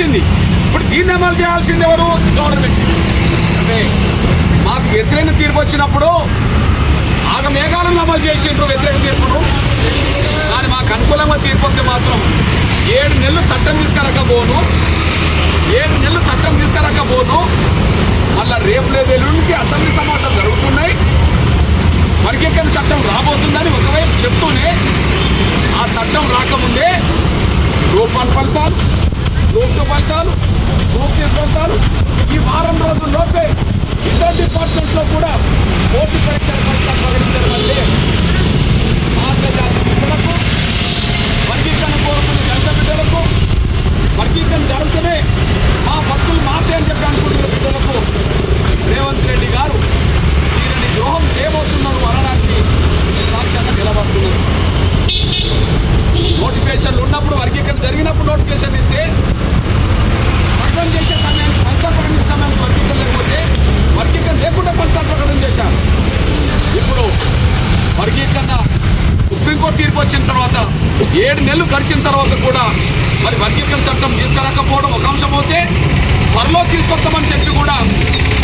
వచ్చింది. ఇప్పుడు దీన్ని అమలు చేయాల్సింది ఎవరు? గవర్నమెంట్. అంటే మాకు వ్యతిరేక తీర్పు వచ్చినప్పుడు ఆగ మేఘాలను అమలు చేసిండ్రు వ్యతిరేక తీర్పును. కానీ మాకు అనుకూలంగా తీర్పు వస్తే మాత్రం ఏడు నెలలు చట్టం తీసుకురకపోను. ఏడు నెలలు చట్టం తీసుకురకపోను. మళ్ళా రేపు లేదు నుంచి అసెంబ్లీ సమావేశాలు జరుగుతున్నాయి. మరికెక్కడ చట్టం రాబోతుందని ఒకవైపు చెప్తూనే ఆ చట్టం రాకముందే రూపాన్ వన్ గ్రూప్ టూ ఫలితాలు గ్రూప్ త్రీ ఫలితాలు ఈ వారం రోజుల్లోపే ఇతర డిపార్ట్మెంట్లో కూడా పోటీ పరీక్షల ఫలితాలు ప్రకటించడం వల్లే మార్గజాతి బిడ్డలకు వర్గీకరణ కోరుకున్న దళిత బిడ్డలకు వర్గీకరణ జరుగుతూనే మా భక్తులు మాటే అని చెప్పి అనుకుంటున్న బిడ్డలకు రేవంత్ రెడ్డి గారు తీరని ద్రోహం చేయబోతున్నారు అనడానికి సాక్ష్యంగా నిలబడుతున్నారు నోటిఫికేషన్లు ఉన్నప్పుడు వర్గీకరణ జరిగినప్పుడు నోటిఫికేషన్ ఇస్తే ప్రకటన చేసే సమయానికి ఫలితాలు ప్రకటించే సమయానికి వర్గీకరణ లేకపోతే వర్గీకరణ లేకుండా ఫలితాలు ప్రకటన చేశారు ఇప్పుడు వర్గీకరణ సుప్రీంకోర్టు తీర్పు వచ్చిన తర్వాత ఏడు నెలలు గడిచిన తర్వాత కూడా మరి వర్గీకరణ చట్టం తీసుకురాకపోవడం ఒక అంశం అయితే త్వరలో తీసుకొస్తామని చెప్పి కూడా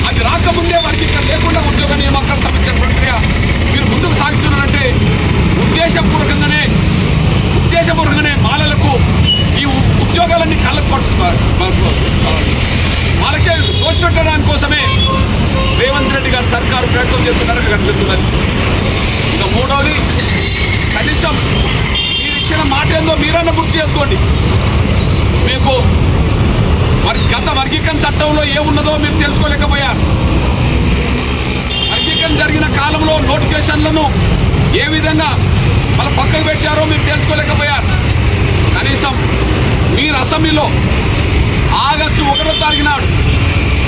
అది రాకముందే వర్గీకరణ లేకుండా ఉద్యోగ నియామకాలు సమీక్ష ప్రక్రియ మీరు ముందుకు సాగుతున్నారంటే ఉద్దేశపూర్వకంగానే ఉద్దేశపూర్వకంగానే మాలలకు ఈ ఉద్యోగాలన్నీ కళ్ళ వాళ్ళకే దోషపెట్టడానికి కోసమే రేవంత్ రెడ్డి గారు సర్కారు ప్రయత్నం చేస్తున్నారని కనిపిస్తున్నది ఇంకా మూడవది కనీసం మీరు ఇచ్చిన మాట ఏందో మీరన్నా గుర్తు చేసుకోండి. మీకు మరి గత వర్గీకరణ చట్టంలో ఏమున్నదో మీరు తెలుసుకోలేకపోయారు. వర్గీకరణ జరిగిన కాలంలో నోటిఫికేషన్లను ఏ విధంగా వాళ్ళ పక్కకు పెట్టారో మీరు తెలుసుకోలేకపోయారు. కనీసం మీరు అసెంబ్లీలో ఆగస్టు ఒకటో తారీఖు నాడు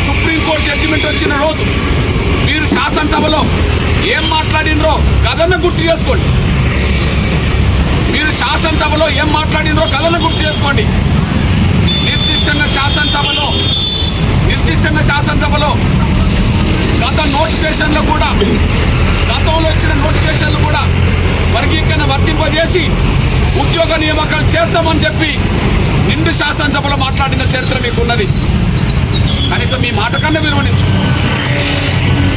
సుప్రీంకోర్టు జడ్జిమెంట్ వచ్చిన రోజు మీరు శాసనసభలో ఏం మాట్లాడినరో గదన్న గుర్తు చేసుకోండి. శాసనసభలో ఏం మాట్లాడిందో కథను గుర్తు చేసుకోండి. నిర్దిష్టంగా శాసనసభలో నిర్దిష్టంగా శాసనసభలో గత నోటిఫికేషన్లు కూడా గతంలో ఇచ్చిన నోటిఫికేషన్లు కూడా వర్గీకరణ వర్తింపజేసి ఉద్యోగ నియామకాలు చేస్తామని చెప్పి నిండు శాసనసభలో మాట్లాడిన చరిత్ర మీకు ఉన్నది కనీసం మీ మాట కన్నా విలువనిచ్చు.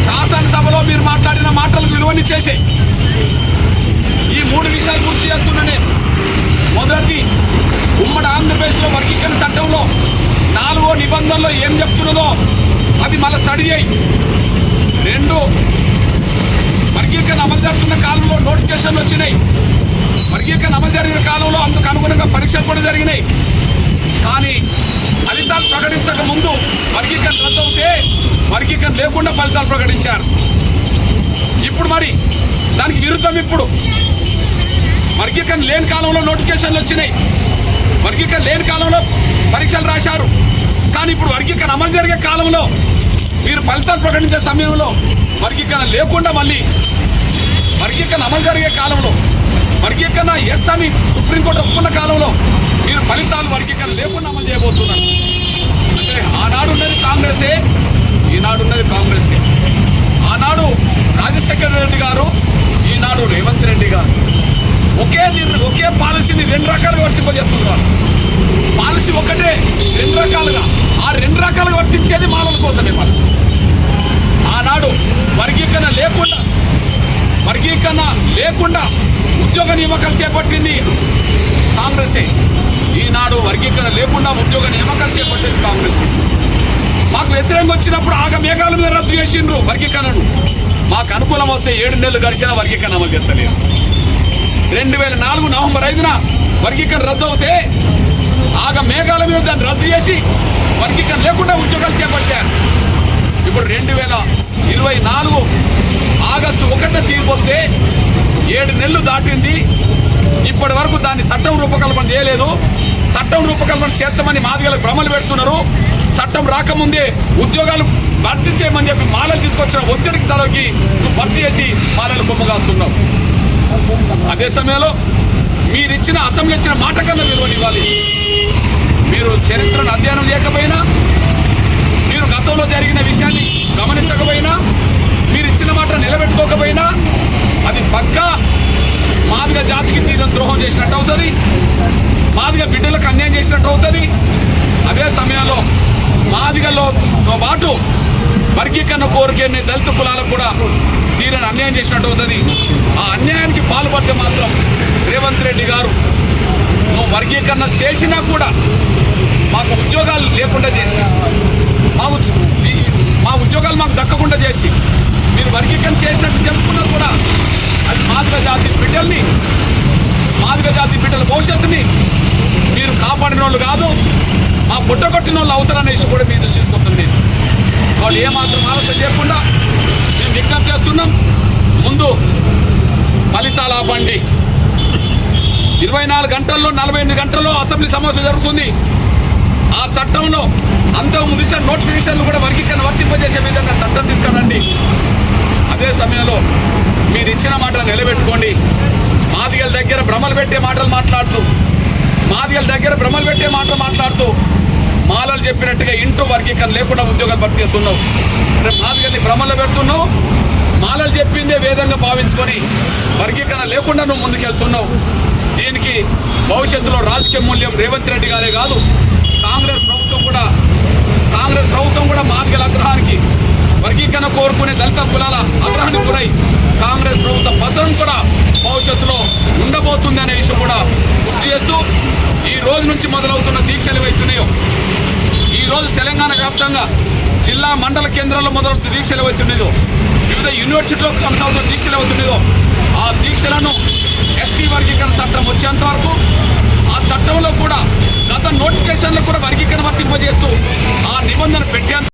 శాసనసభలో మీరు మాట్లాడిన మాటలకు విలువనిచ్చేసే ఈ మూడు విషయాలు గుర్తు చేస్తున్నానే మొదటిది ఉమ్మడి ఆంధ్రప్రదేశ్లో వర్గీకరణ చట్టంలో నాలుగో నిబంధనలో ఏం చెప్తున్నదో అవి మళ్ళీ స్టడీ చేయి. రెండు వర్గీకరణ అమలు జరుగుతున్న కాలంలో నోటిఫికేషన్లు వచ్చినాయి. వర్గీకరణ అమలు జరిగిన కాలంలో అందుకు అనుగుణంగా పరీక్షలు కూడా జరిగినాయి. కానీ ఫలితాలు ప్రకటించక ముందు వర్గీకరణ రద్దవుతే వర్గీకరణ లేకుండా ఫలితాలు ప్రకటించారు. ఇప్పుడు మరి దానికి విరుద్ధం ఇప్పుడు. వర్గీకరణ లేని కాలంలో నోటిఫికేషన్లు వచ్చినాయి. వర్గీకరణ లేని కాలంలో పరీక్షలు రాశారు. కానీ ఇప్పుడు వర్గీకరణ అమలు జరిగే కాలంలో మీరు ఫలితాలు ప్రకటించే సమయంలో వర్గీకరణ లేకుండా మళ్ళీ వర్గీకరణ అమలు జరిగే కాలంలో వర్గీకరణ ఎస్ అని సుప్రీంకోర్టు ఒప్పుకున్న కాలంలో మీరు ఫలితాలు వర్గీకరణ లేకుండా అమలు చేయబోతున్నారు. అంటే ఆనాడు ఉన్నది కాంగ్రెసే ఈనాడు ఉన్నది కాంగ్రెసే. ఆనాడు రాజశేఖర రెడ్డి గారు ఈనాడు రేవంత్ రెడ్డి గారు. ఒకే ఒకే పాలసీని రెండు రకాలుగా వర్తింపజేస్తున్నారు. పాలసీ ఒకటే రెండు రకాలుగా. ఆ రెండు రకాలుగా వర్తించేది మానవుల కోసమే మనం ఆనాడు వర్గీకరణ లేకుండా వర్గీకరణ లేకుండా ఉద్యోగ నియామకాలు చేపట్టింది కాంగ్రెసే. ఈనాడు వర్గీకరణ లేకుండా ఉద్యోగ నియామకాలు చేపట్టింది కాంగ్రెస్. మాకు వ్యతిరేకంగా వచ్చినప్పుడు ఆగ మేఘాల మీద రద్దు చేసిండ్రు వర్గీకరణను. మాకు అనుకూలం అవుతే ఏడు నెలలు గడిచిన వర్గీకరణ అమలు చేస్తలేదు రెండు వేల నాలుగు నవంబర్ ఐదున వర్గీకరణ రద్దు అవుతే ఆగ మేఘాల మీద దాన్ని రద్దు చేసి వర్గీకరణ లేకుండా ఉద్యోగాలు చేపట్టారు. ఇప్పుడు రెండు వేల ఇరవై నాలుగు ఆగస్టు ఒకటిన తీరిపోతే ఏడు నెలలు దాటింది. ఇప్పటి వరకు దాన్ని చట్టం రూపకల్పన చేయలేదు. చట్టం రూపకల్పన చేస్తామని మాదిగలకు భ్రమలు పెడుతున్నారు. చట్టం రాకముందే ఉద్యోగాలు భర్తీ చేయమని చెప్పి మాలలు తీసుకొచ్చిన ఒత్తిడికి తలకి భర్తీ చేసి మాలలు కొమ్మగాస్తున్నాం. అదే సమయంలో మీరిచ్చిన అసెంబ్లీ ఇచ్చిన మాట కన్నా విలువనివ్వాలి మీరు చరిత్రను అధ్యయనం చేయకపోయినా మీరు గతంలో జరిగిన విషయాన్ని గమనించకపోయినా మీరు ఇచ్చిన మాట నిలబెట్టుకోకపోయినా అది పక్కా మాదిగ జాతికి తీరం ద్రోహం చేసినట్టు అవుతుంది. మాదిగ బిడ్డలకు అన్యాయం చేసినట్టు అవుతుంది. అదే సమయంలో మాదిగలో పాటు వర్గీకరణ కోరికని దళిత కులాలకు కూడా తీరని అన్యాయం చేసినట్టు అవుతుంది. ఆ అన్యాయానికి పాల్పడితే మాత్రం రేవంత్ రెడ్డి గారు నువ్వు వర్గీకరణ చేసినా కూడా మాకు ఉద్యోగాలు లేకుండా చేసి మా మా ఉద్యోగాలు మాకు దక్కకుండా చేసి మీరు వర్గీకరణ చేసినట్టు చెప్పుకున్నా కూడా అది మాదిగ జాతి బిడ్డల్ని మాదిగ జాతి బిడ్డల భవిష్యత్తుని మీరు కాపాడిన వాళ్ళు కాదు మా పుట్టగొట్టిన వాళ్ళు అవుతారనేసి కూడా మీ దృష్టి తీసుకుంటుంది వాళ్ళు ఏమాత్రం ఆలస్యం చేయకుండా మేము విజ్ఞప్తి చేస్తున్నాం. ముందు ఫలితాలు ఆపండి ఇరవై నాలుగు గంటల్లో నలభై ఎనిమిది గంటల్లో అసెంబ్లీ సమావేశం జరుగుతుంది. ఆ చట్టంలో అంతకు ముందు నోటిఫికేషన్లు కూడా వర్గీకరణ వర్తింపజేసే విధంగా చట్టం తీసుకురండి. అదే సమయంలో మీరు ఇచ్చిన మాటలు నిలబెట్టుకోండి. మాదిగల దగ్గర భ్రమలు పెట్టే మాటలు మాట్లాడుతూ మాదిగల దగ్గర భ్రమలు పెట్టే మాటలు మాట్లాడుతూ మాలలు చెప్పినట్టుగా ఇంటూ వర్గీకరణ లేకుండా ఉద్యోగాలు భర్తీ చేస్తున్నావు. రేపు మాదిగల్ని భ్రమలో పెడుతున్నావు. మాలలు చెప్పిందే వేదంగా భావించుకొని వర్గీకరణ లేకుండా నువ్వు ముందుకెళ్తున్నావు. దీనికి భవిష్యత్తులో రాజకీయ మూల్యం రేవంత్ రెడ్డి గారే కాదు కాంగ్రెస్ ప్రభుత్వం కూడా కాంగ్రెస్ ప్రభుత్వం కూడా మాదిగల ఆగ్రహానికి వర్గీకరణ కోరుకునే దళిత కులాల ఆగ్రహానికి గురై కాంగ్రెస్ ప్రభుత్వ పత్రం కూడా భవిష్యత్తులో ఉండబోతుంది అనే విషయం కూడా గుర్తు చేస్తూ ఈ రోజు నుంచి మొదలవుతున్న దీక్షలు ఏవైతున్నాయో ఈరోజు తెలంగాణ వ్యాప్తంగా జిల్లా మండల కేంద్రాల్లో మొదలవుతున్న దీక్షలు ఏవైతున్నాయో వివిధ యూనివర్సిటీలో కొనసాగుతున్న దీక్షలు ఏవైతున్నాయో ఆ దీక్షలను ఎస్సీ వర్గీకరణ చట్టం వచ్చేంత వరకు ఆ చట్టంలో కూడా గత నోటిఫికేషన్లో కూడా వర్గీకరణ వర్తింపజేస్తూ ఆ నిబంధన పెట్టేంత